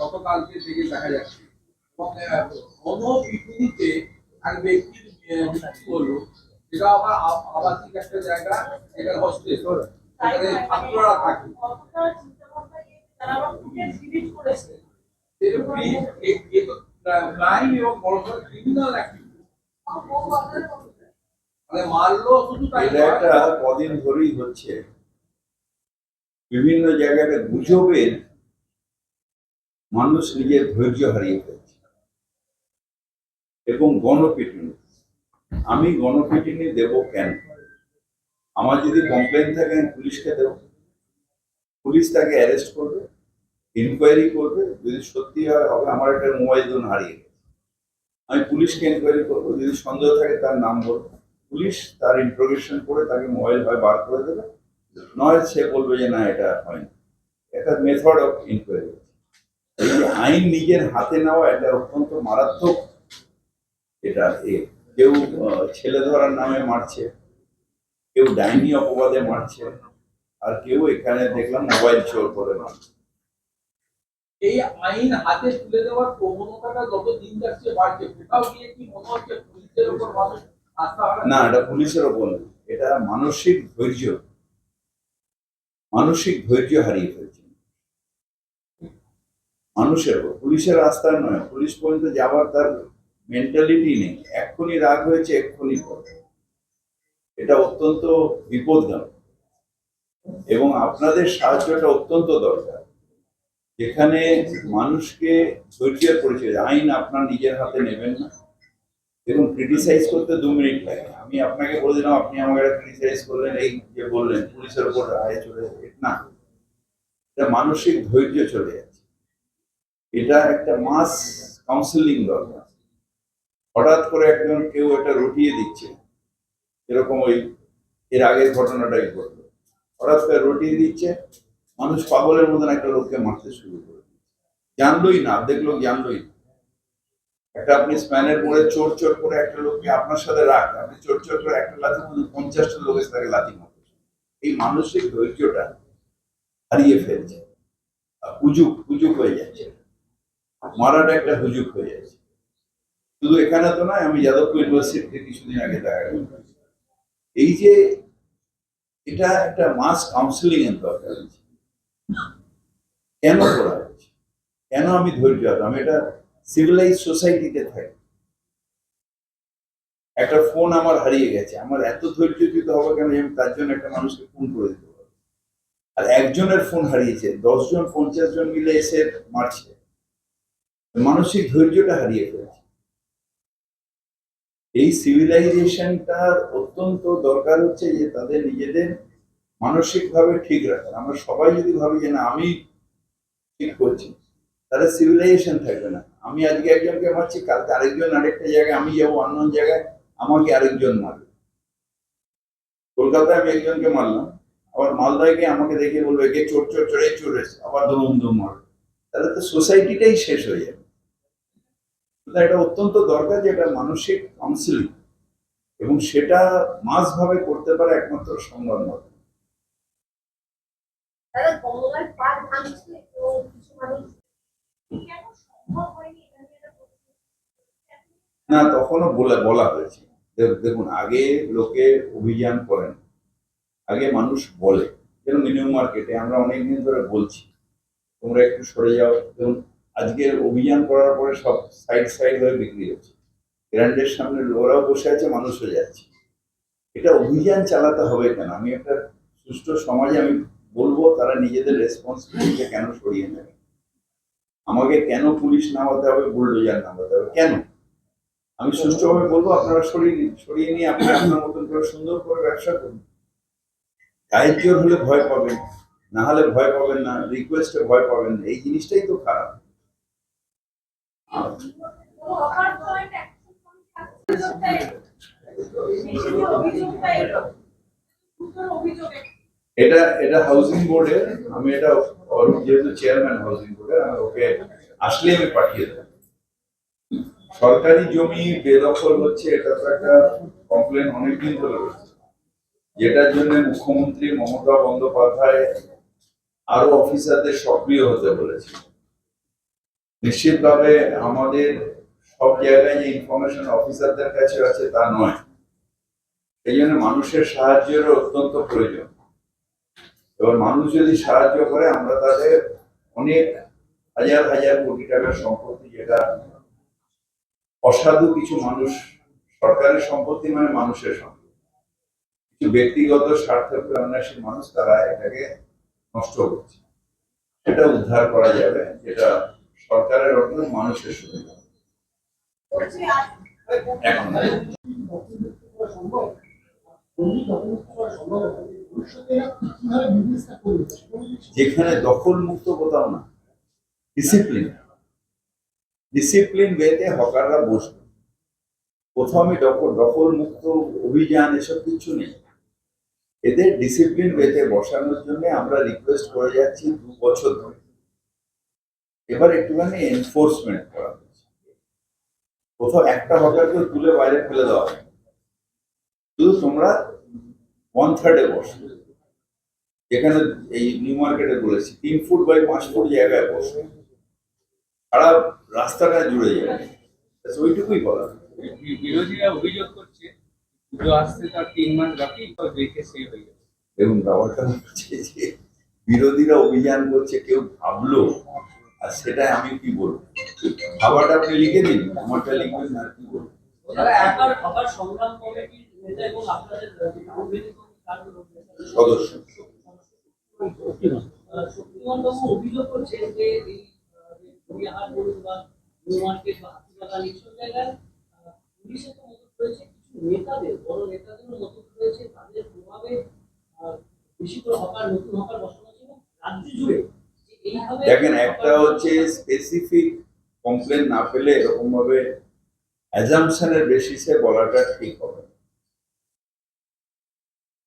গতকালকে থেকে দেখা যাচ্ছে। এবং গণপিটুনিতে এক ব্যক্তির মৃত্যু হলো। সেটা আবার আবাসিক একটা জায়গা যেখানে হস্টেল সেখানে ছাত্ররা থাকে। ক্রাইম এবং বড় ক্রিমিনাল মানে মারলো শুধু তাই এটা নয়, কদিন ধরেই হচ্ছে। বিভিন্ন জায়গায় গুজবের মানুষ নিজের ধৈর্য হারিয়ে ফেলছে। এবং গণপিটুনি। আমি গণপিটুনি দেব কেন? আমার যদি কমপ্লেন থাকে, আমি পুলিশকে দেব। পুলিশ তাকে অ্যারেস্ট করবে ইনকোয়ারি করবে, যদি সত্যি হয় হবে, আমার একটা মোবাইল ফোন হারিয়ে গেছে। আমি পুলিশকে ইনকোয়ারি করব, যদি সন্দেহ থাকে তার নাম বলব পুলিশ তার ইন্ট্রোগেশন করে তাকে মোবাইল হয় বার করে দেবে। নয় সে বলবে যে, না, এটা হয়নি। এটা মেথড অফ ইনকোয়ারি এই আইন নিজের হাতে নেওয়া এটা অত্যন্ত মারাত্মক। এটা কেউ ছেলে ধরার নামে মারছে কেউ ডাইনি অপবাদে মারছে আর কেউ এখানে দেখলাম মোবাইল চোর করে মারছে। এই আইন হাতে তুলে দেওয়ার প্রবণতাটা যত দিন যাচ্ছে বাড়ছে কোথাও গিয়ে কি মনে হচ্ছে পুলিশের উপর মানুষ না এটা পুলিশের ওপর এটা মানসিক ধৈর্য। মানসিক ধৈর্য হারিয়ে ফেলছে। মানুষের পুলিশের আস্থায় নয়, পুলিশ পর্যন্ত যাওয়ার তার মেন্টালিটি নেই। এক্ষুনি রাগ হয়েছে, এক্ষুনি করবে এটা অত্যন্ত বিপদজনক। এবং আপনাদের সাহায্যটা অত্যন্ত দরকার। যেখানে মানুষকে ধৈর্যের পরিচয় আইন আপনার নিজের হাতে নেবেন না। এবং ক্রিটিসাইজ করতে দু মিনিট লাগে। আমি আপনাকে বলে দিলাম, আপনি আমাকে ক্রিটিসাইজ করলেন, এই যে বললেন, পুলিশের উপর আয় চলে, না। এটা মানসিক ধৈর্য চলে যাচ্ছে এটা একটা মাস কাউন্সিলিং দরকার। হঠাৎ করে একজন কেউ এটা রটিয়ে দিচ্ছে। এরকম ওই এর আগের ঘটনাটাই ঘটলো। হঠাৎ করে রটিয়ে দিচ্ছে, মানুষ পাগলের মতন একটা লোককে মারতে শুরু করে জানলোই না অর্ধেক লোক জানলোই না। একটা আপনি স্প্যানের পরে চোর চোর করে একটা লোককে আপনার সাথে রাখ, আপনি চোর চোর করে একটা লাথি মধ্যে পঞ্চাশটা লোকের সাথে লাথি মারতে এই মানসিক ধৈর্যটা হারিয়ে ফেলছে। আর হুজুক হুজুক হয়ে যাচ্ছে। মারাটা একটা হুজুক হয়ে যাচ্ছে। শুধু এখানে তো নয়, আমি যাদবপুর ইউনিভার্সিটিতে কিছুদিন আগে দেখা গেল। এই যে এটা একটা মাস কাউন্সিলিং এর দরকার কেন করা হচ্ছে কেন আমি ধৈর্য আমি এটা সিভিলাইজ সোসাইটিতে থাকি। একটা ফোন আমার হারিয়ে গেছে। আমার এত ধৈর্য দিতে হবে কেন আমি তার জন্য একটা মানুষকে ফোন করে দিতে পারব? আর একজনের ফোন হারিয়েছে। দশজন পঞ্চাশ জন মিলে এসে মারছে। মানসিক ধৈর্যটা হারিয়ে ফেলেছে। এই সিভিলাইজেশনটার অত্যন্ত দরকার হচ্ছে যে তাদের নিজেদের মানসিকভাবে ঠিক রাখা আমরা সবাই যদি ভাবি যে না, আমি ঠিক করছি, তাহলে সিভিলাইজেশন থাকবে না। আমি আজকে একজনকে মারছি, কালকে আরেকজন আরেকটা জায়গায়, আমি যাব অন্য জায়গায়, আমাকে আরেকজন মারবে। কলকাতায় আমি একজনকে মারলাম, আবার মালদায় গিয়ে আমাকে দেখে বলবে, কে চোর চোর চোর এসে আবার দম দম মারবে। তাহলে তো সোসাইটিটাই শেষ হয়ে যাবে। এটা অত্যন্ত দরকার যে এটা মানসিক কাউন্সিলিং এবং সেটা মাস ভাবে করতে পারে একমাত্র সংবাদ মাধ্যম? না তখনও বলে বলা হয়েছে দেখুন আগে লোকে অভিযান করেন আগে মানুষ বলে যেন মিনিমাম মার্কেটে আমরা অনেকদিন ধরে বলছি তোমরা একটু সরে যাও দেখুন আজকের অভিযান করার পরে সব সাইড সাইড হয়ে বিক্রি হচ্ছে। গ্র্যান্ডের সামনে ওরাও বসে আছে, মানুষও যাচ্ছে। এটা অভিযান চালাতে হবে কেন? আমি একটা সুষ্ঠু সমাজে আমি বলব, তারা নিজেদের রেসপন্সিবিলিটিকে কেন সরিয়ে নেবে? আমাকে কেন পুলিশ নামাতে হবে, বুলডোজার নামাতে হবে? কেন? আমি সুষ্ঠুভাবে বলব, আপনারা সরিয়ে নিন, সরিয়ে নিয়ে আপনি আপনার মতন করে সুন্দর করে ব্যবসা করুন। গায়ের জোর হলে ভয় পাবেন, না হলে ভয় পাবেন না রিকোয়েস্টে ভয় পাবেন না, এই জিনিসটাই তো খারাপ। এটা এটা হাউজিং বোর্ডের আমি এটা যেহেতু চেয়ারম্যান হাউজিং বোর্ডের আমি ওকে আসলে আমি পাঠিয়ে দেবো। সরকারি জমি বেদখল হচ্ছে, এটা তো একটা কমপ্লেন অনেকদিন ধরে রয়েছে যেটার জন্য মুখ্যমন্ত্রী মমতা বন্দ্যোপাধ্যায় আরও অফিসারদের সক্রিয় হতে বলেছে নিশ্চিতভাবে আমাদের সব জায়গায় যে ইনফরমেশন অফিসারদের কাছে আছে তা নয়। এই জন্য মানুষের সাহায্যেরও অত্যন্ত প্রয়োজন। এবার মানুষ যদি সাহায্য করে, আমরা তাদের অনেক হাজার হাজার কোটি টাকার সম্পত্তি যেটা অসাধু কিছু মানুষ, সরকারের সম্পত্তি মানে মানুষের সম্পত্তি। কিছু ব্যক্তিগত স্বার্থ প্রেরণাশীল মানুষ তারা এটাকে নষ্ট করছে। এটা উদ্ধার করা যাবে, যেটা সরকারের অর্থ মানুষের সুবিধা। যেখানে দখল মুক্ত কোথাও না ডিসিপ্লিন ডিসিপ্লিন ওয়েতে হকাররা বসবে। আমি দখল দখল মুক্ত অভিযান এসব কিছু নেই। এদের ডিসিপ্লিন ওয়েতে বসানোর জন্য আমরা রিকোয়েস্ট করে যাচ্ছি দু বছর ধরে। এবার একটুখানি এনফোর্সমেন্ট করা হচ্ছে কোথাও একটা হকারকে তুলে বাইরে ফেলে দেওয়া হয় শুধু তোমরা ওয়ান থার্ডে বসো। যেখানে এই নিউ মার্কেটে বলেছি তিন ফুট বাই পাঁচ ফুট জায়গায় বসে। সারা রাস্তাটা জুড়ে যাবে। ওইটুকুই বলা বিরোধীরা অভিযোগ করছে পুজো আসতে তার তিন মাস বাকি দেখে সেই হয়ে যাবে এবং ব্যাপারটা হচ্ছে যে বিরোধীরা অভিযান করছে কেউ ভাবলো আর সেটা আমি কি বলব? ভাবাটা আপনি লিখে দিন আমারটা লিখবেন না আর কি বলব? সদস্য। অভিযোগ করছেন যে নেতাদের বড় মদত রয়েছে তাদের প্রভাবে বেশি করে হকার নতুন হকার বসানো ছিল রাজ্য জুড়ে দেখেন, একটা হচ্ছে স্পেসিফিক কমপ্লেন না পেলে এরকম ভাবে অ্যাজামশনের বেসিসে বলাটা ঠিক হবে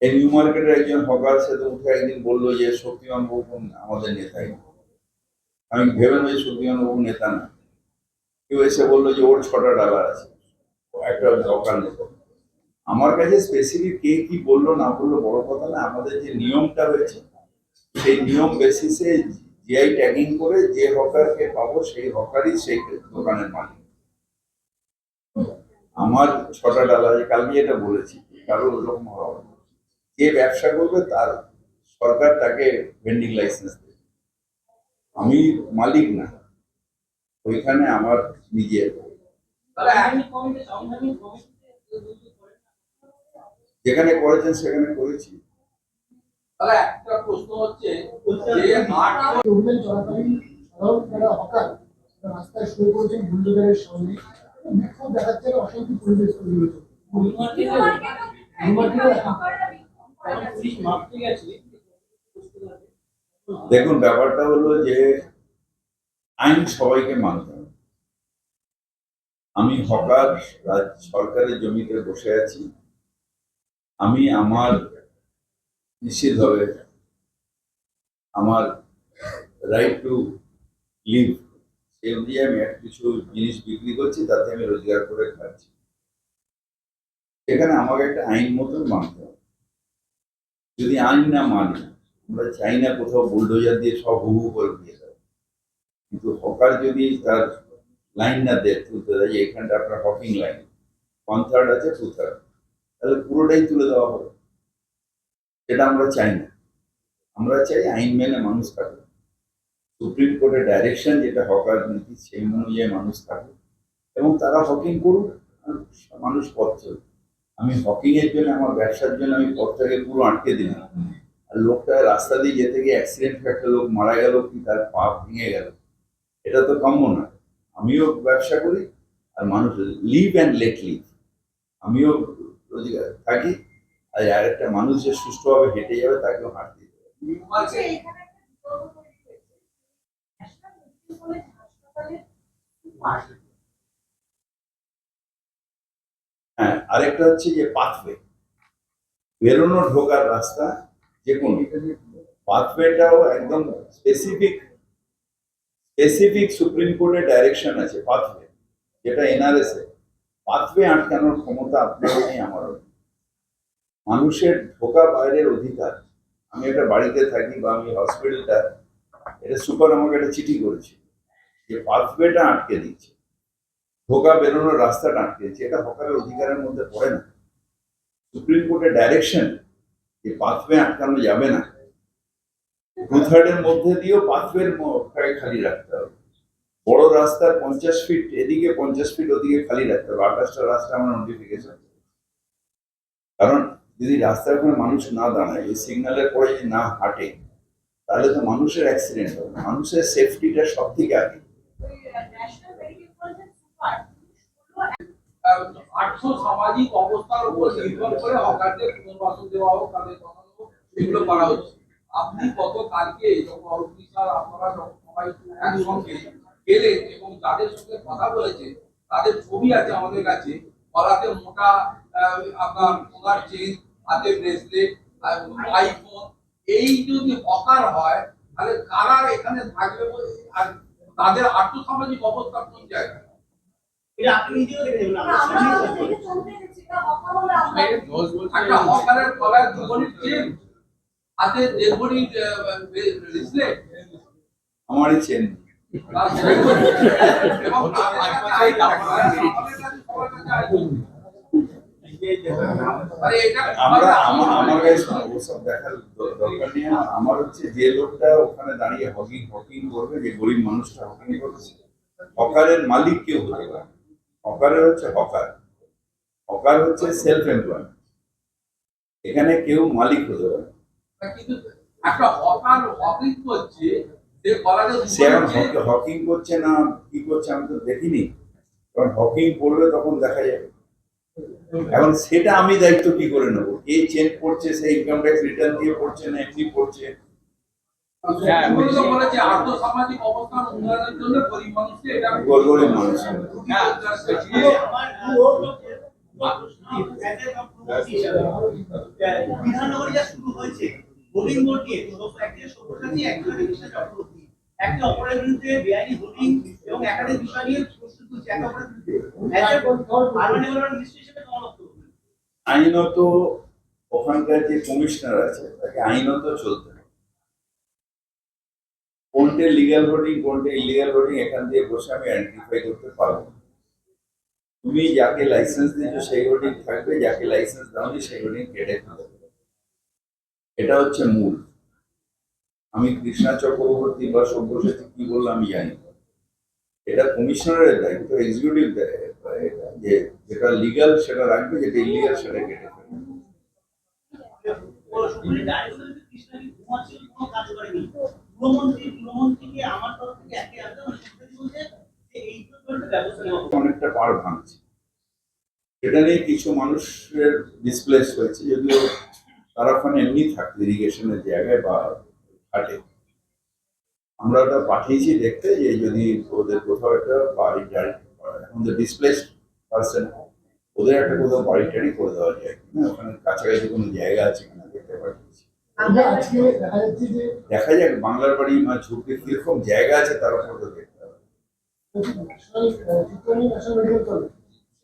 এই নিউ মার্কেটের একজন হকার সে তো উঠে একদিন বলল যে শক্তিমান বাবু আমাদের নেতাই আমি ভেবে নই শক্তিমান বাবু নেতা না। কেউ এসে বলল যে, ওর ছটা ডালার আছে। একটা দরকার নেতা। আমার কাছে স্পেসিফিক কে কি বলল না বলল বড় কথা না, আমাদের যে নিয়মটা হয়েছে সেই নিয়ম বেসিসে জিআই ট্যাগিং করে যে হকারকে পাবো সেই হকারই সেই দোকানের মালিক। আমার ছটা ডালা আছে কালকে এটা বলেছি কারও ওরকম হওয়া যে ব্যবসা করবে তার সরকার তাকে ভেন্ডিং লাইসেন্স দেবে। আমি মালিক না ওইখানে আমার নিজের। যেখানে করেছেন সেখানে করেছি। তাহলে একটা প্রশ্ন হচ্ছে যে মাঠ অভিযান চলাকালীন সাধারণ যারা হকার রাস্তায় শুয়ে পড়েছেন বুলডোজারের সামনে। বিক্ষোভ দেখাচ্ছে অশান্তি পরিবেশ তৈরি হয়েছে। দেখুন ব্যাপারটা হলো যে আইন সবাইকে মানতে হবে। আমি হকার রাজ সরকারের জমিতে বসে আছি। আমি আমার নিশ্চিতভাবে আমার রাইট টু লিভ সে অনুযায়ী আমি কিছু জিনিস বিক্রি করছি, তাতে আমি রোজগার করে খাচ্ছি। সেখানে আমাকে একটা আইন মতন মানতে হবে। যদি আইন না মানি, আমরা চাই না কোথাও বুলডোজার দিয়ে সব হু হু করে দিয়ে দেয় কিন্তু হকার যদি তার লাইন না দেয় তুলতে দেয় যে এখানটা আপনার হকিং লাইন ওয়ান থার্ড আছে টু থার্ড তাহলে পুরোটাই তুলে দেওয়া হবে। সেটা আমরা চাই না। আমরা চাই আইন মেনে মানুষ থাকুক। সুপ্রিম কোর্টের ডাইরেকশন যেটা হকার নীতি, সেই অনুযায়ী মানুষ থাকুক। এবং তারা হকিং করুক মানুষ পথ চলুক। আমি হকিং এর জন্য, আমার ব্যবসার জন্য আমি পথটাকে পুরো আটকে দিলাম। আর লোকটা রাস্তা দিয়ে যেতে গিয়ে অ্যাক্সিডেন্ট একটা লোক মারা গেল কি তার পা ভেঙে গেল? এটা তো কাম্য না। আমিও ব্যবসা করি, আর মানুষ লিভ অ্যান্ড লেট লিভ আমিও রোজগার থাকি আর আরেকটা মানুষ যে সুষ্ঠুভাবে হেঁটে যাবে তাকেও হাঁটতে একটা সুপার হ্যাঁ আরেকটা হচ্ছে যে পাথওয়ে। বেরোনো ঢোকার রাস্তা যে কোনো। পাথওয়েটাও একদম স্পেসিফিক স্পেসিফিক সুপ্রিম কোর্টের ডাইরেকশন আছে পাথওয়ে যেটা এনআরএস এ। পাথওয়ে আটকানোর ক্ষমতা আপনারও নেই আমারও নেই। মানুষের ঢোকা বাইরের অধিকার। আমি একটা বাড়িতে থাকি বা আমি হসপিটালটা, এটা সুপার আমাকে একটা চিঠি করেছি। যে পাথওয়েটা আটকে দিচ্ছে ঢোকা বেরোনোর রাস্তাটা আটকে দিচ্ছে এটা হকারের অধিকারের মধ্যে পড়ে না। সুপ্রিম কোর্টের ডাইরেকশন যে পাথওয়ে আটকানো যাবে না। টু থার্ডের মধ্যে দিয়েও পাথওয়ের খালি রাখতে হবে। বড় রাস্তার পঞ্চাশ ফিট এদিকে পঞ্চাশ ফিট ওদিকে খালি রাখতে হবে। আঠাশটা রাস্তা আমরা নোটিফিকেশন কারণ যদি রাস্তার ওখানে মানুষ না দাঁড়ায়, এই সিগন্যালের পরে যদি না হাঁটে, তাহলে তো মানুষের অ্যাক্সিডেন্ট হবে। মানুষের সেফটিটা সব থেকে আগে। সামাজিক অবস্থার উপর নির্ভর করে তাদের করা হচ্ছে আপনি কালকে যখন এবং সঙ্গে কথা তাদের ছবি আছে আমাদের কাছে মোটা আপনার চেন হাতে ব্রেসলেট আইফোন এই যদি হকার হয় তাহলে কারা এখানে থাকবে আর তাদের আর্থসামাজিক অবস্থা কোন জায়গায়? আমরা একটা হকারের গলায় দুবনির চেন হাতে ব্রেসলেট চেন এবং আমরা আমার আমার কাছে ওসব দেখার দরকার নেই। আমার আমার হচ্ছে যে লোকটা ওখানে দাঁড়িয়ে হকিং হকিং করবে যে গরিব মানুষটা হকিং করছে হকারের মালিক কেউ হতে পারে হকারের হচ্ছে হকার। হকার হচ্ছে সেলফ এখানে কেউ মালিক হতে পারে কিন্তু একটা হকার হকিং করছে সে হকি- না কি করছে আমি তো দেখিনি। কারণ হকিং করবে তখন দেখা যাবে এখন সেটা আমি দায়িত্ব কি করে নেব? কে চেঞ্জ করছে সেই ইনকাম ট্যাক্স রিটার্ন দিয়ে পড়ছে না এমনি পড়ছে বিধাননগরে যা শুরু হয়েছে বোর্ড নিয়ে একটা সব্যসাচী একজনের বিশেষ একটা অপরের বিরুদ্ধে বেআইনি হোর্ডিং এবং একাধিক বিষয় নিয়ে প্রশ্ন তুলছে একে অপরের বিরুদ্ধে? আইনত ওখানকার যে কমিশনার আছে তাকে আইনত চলতে হবে কোনটে লিগ্যাল হোর্ডিং কোনটে ইলিগাল হোর্ডিং এখান দিয়ে বসে আমি আইডেন্টিফাই করতে পারব। তুমি যাকে লাইসেন্স দিয়েছ সেই হোর্ডিং থাকবে যাকে লাইসেন্স দাওনি সেই হোর্ডিং কেটে ফেলবে এটা হচ্ছে মূল আমি কৃষ্ণা চক্রবর্তী বা সব্যসাচী কি বললাম আমি জানি। এটা কমিশনারের দায়িত্ব এক্সিকিউটিভ যে যেটা লিগ্যাল সেটা রাখবে যেটা ইলিগাল সেটা কেটে হোক। অনেকটা পাড় ভাঙছে সেটা নিয়ে কিছু মানুষের ডিসপ্লেস হয়েছে যদিও তারা এমনি থাকতো ইরিগেশনের জায়গায় বা ঘাটে আমরা ওটা পাঠিয়েছি দেখতে যে যদি ওদের কোথাও একটা বাড়ি টাড়ি এখন তো ডিসপ্লেস পার্সন ওদের একটা কোথাও বাড়ি টাড়ি করে দেওয়া যায়। কিনা ওখানে কাছাকাছি কোনো জায়গা আছে কিনা দেখতে পাঠিয়েছি দেখা যাক বাংলার বাড়ি বা ঝুঁকি কীরকম জায়গা আছে তার উপর তো দেখতে হবে।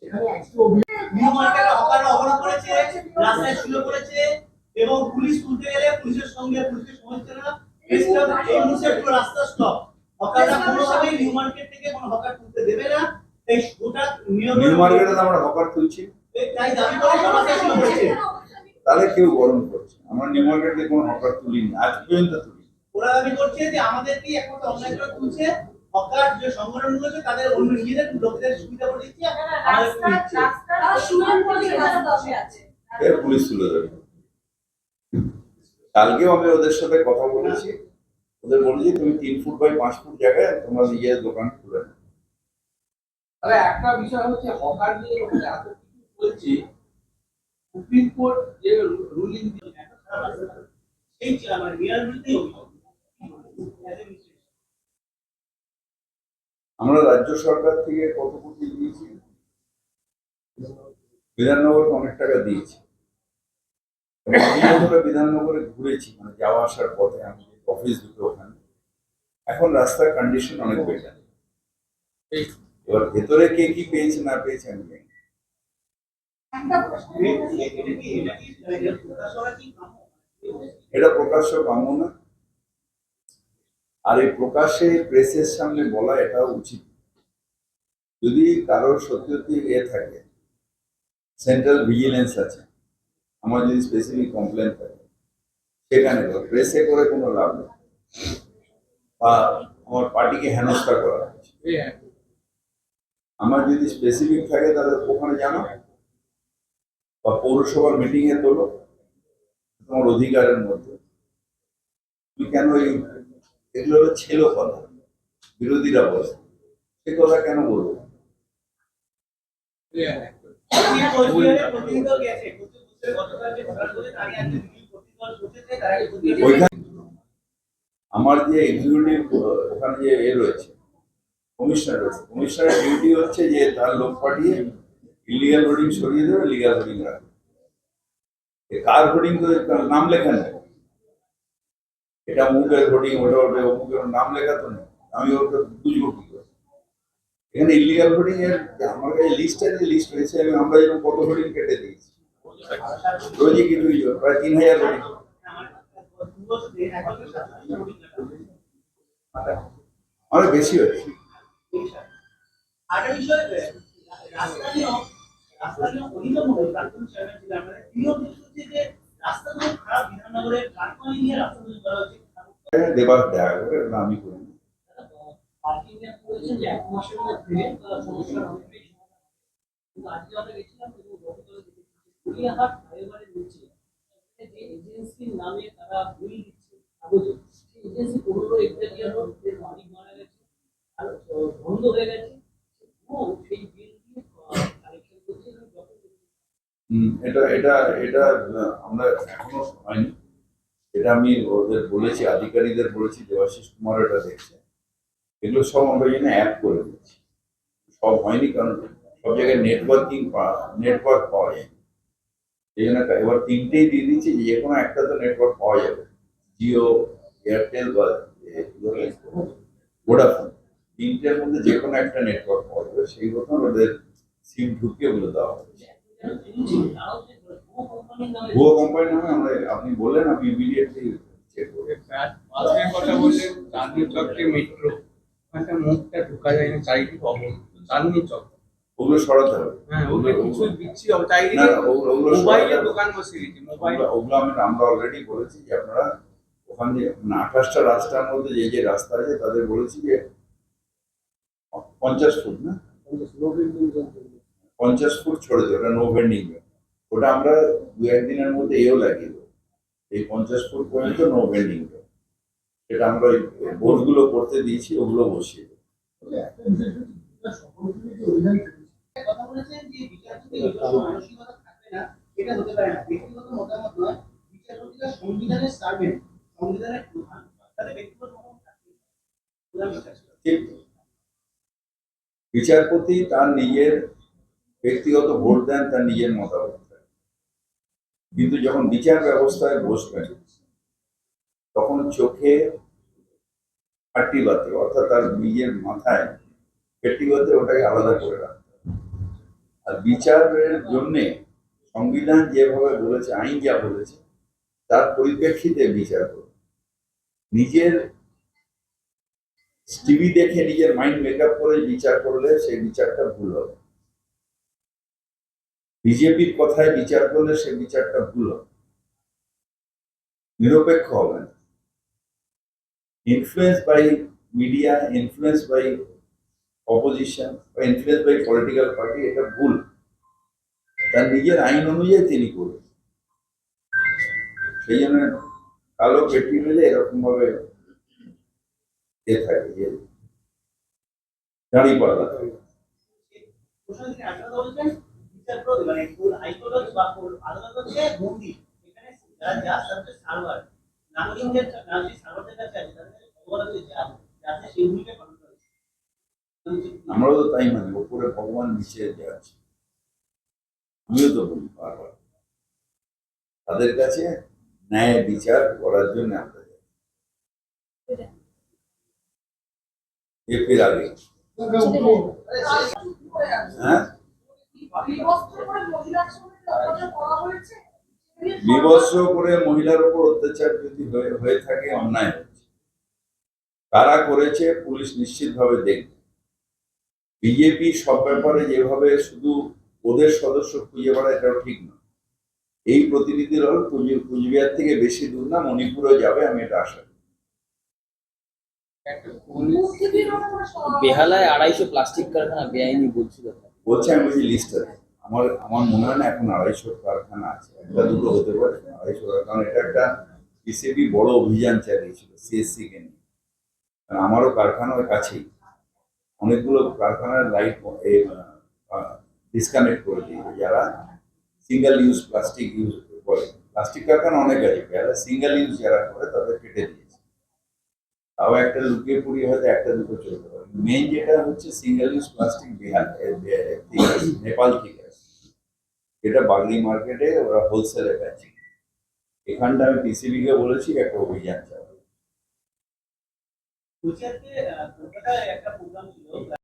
এখানে আজকে অভিযোগ করেছে রাস্তায় শুয়ে পড়েছে। এবং পুলিশ তুলতে গেলে পুলিশের সঙ্গে পুলিশের সমস্যা না এই মুহূর্তে পুরো রাস্তা স্টপ হকাররা কোনোভাবেই নিউ মার্কেট থেকে কোনো হকার তুলতে দেবে না। এই গোটা নিয়ম নিউ মার্কেটে আমরা হকার তুলছি। তাই দাবি করে তাহলে কেউ গরম করছে আমরা নিউ মার্কেটে কোনো হকার তুলিনি আজ পর্যন্ত তুলি ওরা দাবি করছে যে আমাদেরকেই একমাত্র অনলাইন করে তুলছে। হকার যে সংগঠনগুলো আছে তাদের অন্য নিজেদের লোকেদের সুবিধা করে দিচ্ছে। রাস্তা রাস্তা শুয়ে পড়ে তারা আছে। এর পুলিশ তুলে দেবে কালকেও আমি ওদের সাথে কথা বলেছি ওদের বলেছি তুমি তিন ফুট বাই পাঁচ ফুট জায়গায় তোমার নিজের দোকান খুলে। তাহলে একটা বিষয় হচ্ছে হকার নিয়ে যখন এত কিছু বলছি সুপ্রিম কোর্ট যে রুলিং সেই a ministry. আমরা রাজ্য সরকার থেকে কত কোটি দিয়েছি বিধাননগরকে অনেক টাকা দিয়েছি বিধাননগরে ঘুরেছি মানে যাওয়া আসার পথে আমি অফিস দুটো ওখানে। এখন রাস্তার কন্ডিশন অনেক বেটার এবার ভেতরে কে কি পেয়েছে না পেয়েছে আমি জানি এটা প্রকাশ প্রকাশ্য কাম্য না। আর এই প্রকাশ্যে প্রেসের সামনে বলা এটাও উচিত। যদি কারোর সত্যি এ থাকে সেন্ট্রাল ভিজিলেন্স আছে। আমার যদি স্পেসিফিক কমপ্লেন থাকে সেখানে তো প্রেসে করে কোনো লাভ নেই। বা আমার পার্টিকে হেনস্থা করা আমার যদি স্পেসিফিক থাকে, তাহলে ওখানে জানো? বা পৌরসভার মিটিং এ তোলো, তোমার অধিকারের মধ্যে। তুমি কেন এই, এগুলো ছিল কথা, বিরোধীরা বলে। সে কথা কেন বলব? হ্যাঁ। আমার যে এক্সিকিউটিভ ওখানে যে এ রয়েছে কমিশনার রয়েছে। কমিশনারের ডিউটি হচ্ছে যে তার লোক পাঠিয়ে ইলিগাল হোর্ডিং সরিয়ে দেবে লিগাল হোর্ডিং রাখবে। কার হোর্ডিং তো নাম লেখা নেই। এটা অমুকের হোর্ডিং ওটা ওটা অমুকের নাম লেখা তো নেই। আমি ওটা বুঝব কি করে? এখানে ইলিগাল হোর্ডিং এর, আমার কাছে লিস্ট আছে লিস্ট রয়েছে, আমি আমরা যেরকম কত হোর্ডিং কেটে দিয়েছি। রোজই কিছু কিছু প্রায় তিন হাজার হোর্ডিং অনেক বেশি হয়েছে। দেবার দেখা আমি করি পার্কিং এর করেছেন যে এক মাসের মধ্যে সমাধান হবে। আজকে আমরা গেছিলাম এটা এটা এটা আমরা এখনও হয়নি এটা আমি ওদের বলেছি, আধিকারিকদের বলেছি, দেবাশিস কুমার এটা দেখছে। এগুলো সব আমরা জন্য অ্যাপ করে দিচ্ছি। সব হয়নি কারণ সব জায়গায় নেটওয়ার্কিং নেটওয়ার্ক পাওয়া যায় এই জন্য এবার তিনটেই দিয়ে দিচ্ছি, যে কোনো একটা তো নেটওয়ার্ক পাওয়া যাবে। জিও এয়ারটেল বা ভোডাফোন তিনটের মধ্যে যে কোনো একটা নেটওয়ার্ক পাওয়া যাবে। সেই মতন ওদের সিম ঢুকিয়ে ওগুলো দেওয়া নামে ভুয়ো কোম্পানি নামে আমরা, আপনি বললেন আমি ইমিডিয়েটলি চেক বাসের কথা বললেন চাঁদনি চকটি মেট্রো ওখানটা মুখটা ঢোকা যায় না, চারিদিকে অবস্থা চাঁদনি চক ওগুলো সরাতে হবে। হ্যাঁ ওগুলো আমি আমরা অলরেডি বলেছি যে আপনারা ওখান দিয়ে মানে আঠাশটা রাস্তার মধ্যে যে যে রাস্তা আছে তাদের বলেছি যে পঞ্চাশ ফুট না? পঞ্চাশ ফুট ছড়ে দেবে ওটা নো ভেন্ডিং ওটা আমরা দু একদিনের মধ্যে এও লাগিয়ে দেবো। এই পঞ্চাশ ফুট পর্যন্ত নো ভেন্ডিং সেটা আমরা ওই বোর্ডগুলো করতে দিয়েছি ওগুলো বসিয়ে দেবো। বিচারপতি তার নিজের ব্যক্তিগত ভোট দেন, তার নিজের মতামত। কিন্তু যখন বিচার ব্যবস্থায় বসবেন, তখন চোখে হাট্টি বাতে, অর্থাৎ তার নিজের মাথায় ব্যক্তিগত ওটাকে আলাদা করে রাখতে হবে। আর বিচারের জন্যে সংবিধান যেভাবে বলেছে, আইন যা বলেছে, তার পরিপ্রেক্ষিতে বিচার করবে নিজের টিভি দেখে নিজের মাইন্ড মেকআপ করে বিচার করলে সেই বিচারটা ভুল হবে। বিজেপির কথায় বিচার করলে সেই বিচারটা ভুল হবে। নিরপেক্ষ হবে না influence by media influence by opposition বা ইনফ্লুয়েন্স বাই পলিটিক্যাল পার্টি এটা ভুল তার নিজের আইন অনুযায়ী তিনি করবেন সেই জন্য কালো পেটি মিলে এরকম ভাবে এ থাকে যে দাঁড়িয়ে পাল্লা মানে নাগরিকদের, নাগরিক সার্ভারদের কাছে আছে, তাদের খবর আছে যাতে করে আমরাও তো তাই মানি, ওপরে ভগবান নিচে যে আছে। আমিও তো বলি বারবার। তাদের কাছে ন্যায় বিচার করার জন্য আমরা যাই। এপির আগে। হ্যাঁ? বিবস্ত্র করে মহিলার উপর অত্যাচার যদি হয়ে থাকে, অন্যায় হচ্ছে। কারা করেছে, পুলিশ নিশ্চিতভাবে দেখবে। বিজেপি সব ব্যাপারে যেভাবে শুধু ওদের সদস্য খুঁজে বেড়ায় এটাও ঠিক না। এই প্রতিনিধি দল কুচবিহার থেকে বেশি দূর না মণিপুরে যাবে আমি এটা আশা করি। বেহালায় আড়াইশো প্লাস্টিক কারখানা বেআইনি বলছিল বলছে আমি বলছি লিস্ট আছে আমার আমার মনে হয় না এখন আড়াইশো কারখানা আছে। একটা দুটো হতে পারে আড়াইশো কারণ এটা একটা বিসিবি বড় অভিযান চালিয়েছিল সিএসসি কে নিয়ে। কারণ আমারও কারখানা ওই কাছেই। অনেকগুলো কারখানার লাইট ডিসকানেক্ট করে দিয়েছে যারা সিঙ্গেল ইউজ প্লাস্টিক ইউজ করে। প্লাস্টিক কারখানা অনেক আছে। যারা সিঙ্গেল ইউজ যারা করে, তাদের কেটে দিয়েছে। তাও একটা লুকিয়ে পুড়িয়ে হয়তো একটা দুটো চলতে পারে। মেইন যেটা হচ্ছে single use plastic Bihar Nepal থেকে আসে এটা বাগড়ি মার্কেটে ওরা হোলসেলে বেচে। এখানটা আমি পিসিবি কে বলেছি, একটা অভিযান চালাবো একটা প্রোগ্রাম ছিল।